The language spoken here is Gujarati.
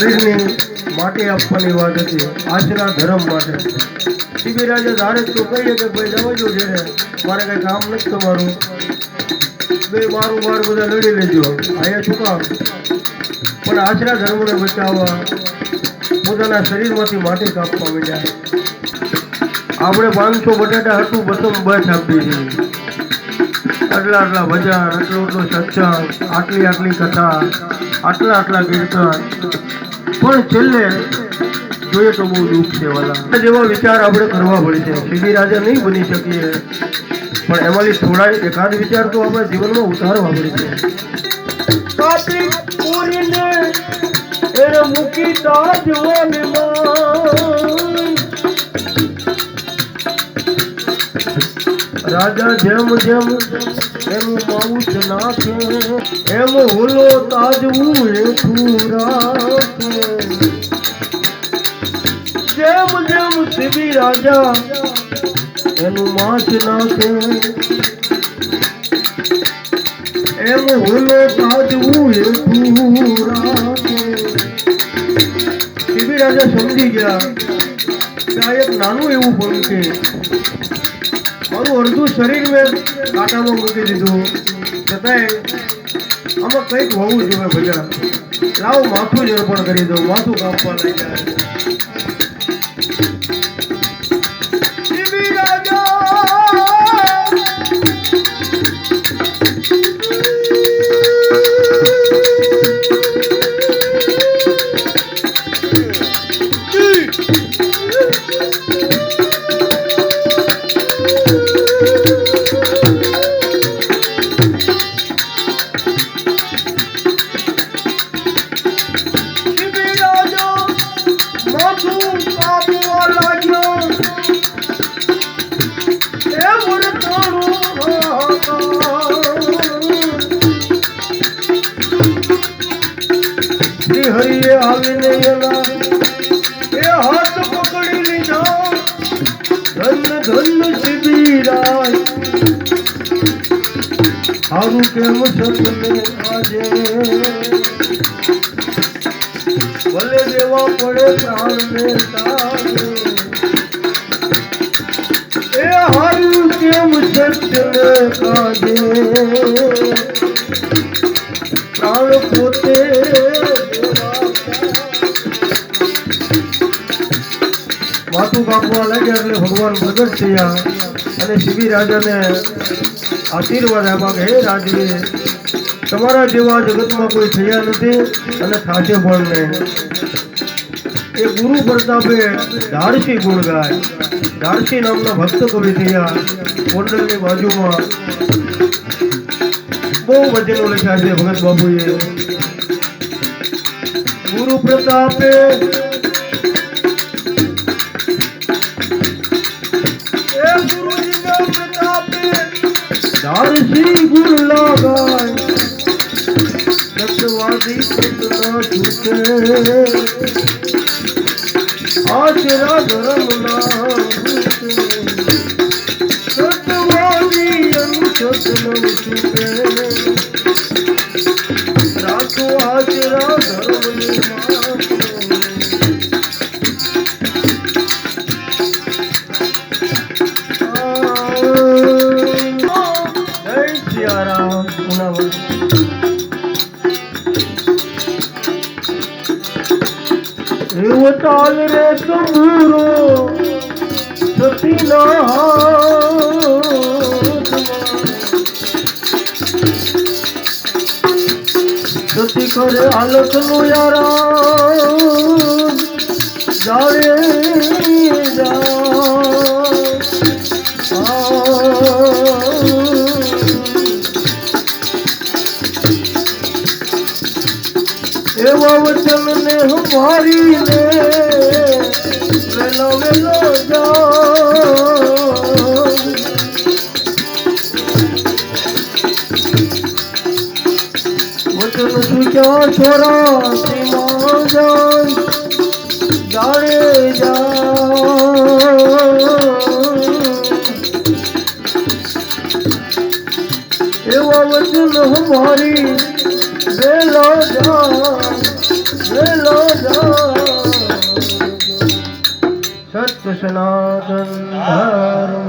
શરીરની માટે આપવાની વાત હતી. આજના ધર્મ માટે. શિબિરાજે ધારે તો કહીએ કે ભાઈ જવા જો છે મારે કઈ કામ નથી તમારું બે મારું માર બધા લડી લેજો. અહીંયા શું કામ? પણ આજના ધર્મને બચાવવા પોતાના શરીરમાંથી માટી કાપવા માંડ્યા. આપણે પાંચસો બટાટા હતું બસો બસ આપી છે. આટલા આટલા ભજન આટલો આટલો સત્સંગ આટલી આટલી કથા. આટલા આટલા કીર્તન પણ છેલ્લે જોઈએ તો બહુ દુઃખ છે વાલા. જેવા વિચાર આપણે કરવા પડશે સીધી રાજા નહીં બની શકીએ. પણ એમાંથી થોડા એકાદ વિચાર તો આપણે જીવનમાં ઉતારવા પડશે છે. એને મૂકી તાજ રાજા જેમ જેમ એનું માઉસ નાખે એમ હોલો તાજવું હેઠું રાખે. જેમ જેમ શિબી રાજા, એનું માછ નાખે. એમ હુલો તાજવું હેઠું રાખે. શિબી રાજા સમજી ગયા. આ એક નાનું એવું ફળ છે મારું અડધું શરીર મેં કાંટામાં મૂકી દીધું. છતાંય આમાં કંઈક હોવું જોઈએ ભજન લાવ, માથું જ અર્પણ કરી દઉં માથું કાપવા શિબી સતને આજે? ભલે દેવા પડે પ્રાણને તારે. એ હારું કેમ સત્યને કાજે પ્રાણ પોતે ભગવાન પ્રગટ થયા અને શિબી રાજાને આશીર્વાદ આપ્યા કે, હે રાજવી, તમારા જેવા જગતમાં કોઈ થયા નથી અને થાશે પણ નહીં. એ ગુરુ પ્રતાપે ધારસી ગુણ ગાય. ધારસી નામના ભક્ત કવિ થયા ગોંડલની બાજુમાં. બહુ વચનો લખ્યા છે ભગત બાબુએ ગુરુ પ્રતાપે ધારસી ગુણ લાગાય સતવાદી સતના છૂટે. આચરા ધર્મ ના સતવાદી રાખો આચરા એવો તાલ રે તંબુરો સતી કરે આલકનું યારા જાડે વચન ને મારી ને વેલો વેલો જા વચન સુચા છોરા શ્રીમાં જાય. જાડે જા એવા વચન હમારી વેલો જો વેલો જો સત્ય સનાતન ધર્મ